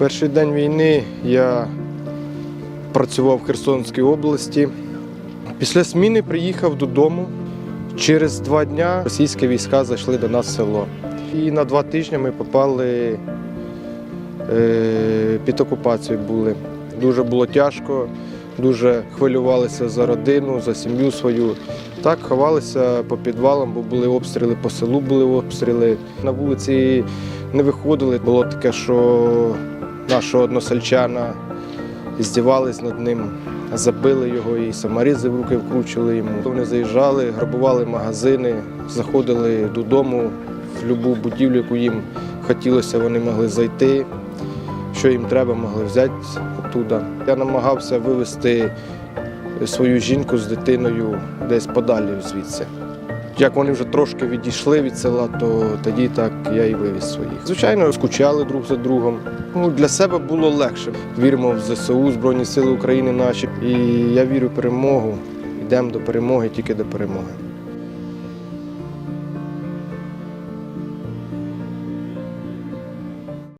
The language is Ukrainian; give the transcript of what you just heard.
Перший день війни я працював в Херсонській області. Після зміни приїхав додому. Через два дні російські війська зайшли до нас в село. І на два тижні ми попали е, під окупацію були. Дуже було тяжко, дуже хвилювалися за родину, за сім'ю свою. Так ховалися по підвалам, бо були обстріли, по селу були обстріли. На вулиці не виходили. Було таке, що нашого односельчана здівались над ним, забили його і саморізи в руки вкручували йому. Вони заїжджали, грабували магазини, заходили додому в будь-яку будівлю, яку їм хотілося, вони могли зайти. Що їм треба, могли взяти оттуда. Я намагався вивезти свою жінку з дитиною десь подалі звідси. Як вони вже трошки відійшли від села, то тоді так я і вивіз своїх. Звичайно, скучали друг за другом. Ну, для себе було легше. Віримо в ЗСУ, Збройні Сили України наші. І я вірю в перемогу. Йдемо до перемоги, тільки до перемоги.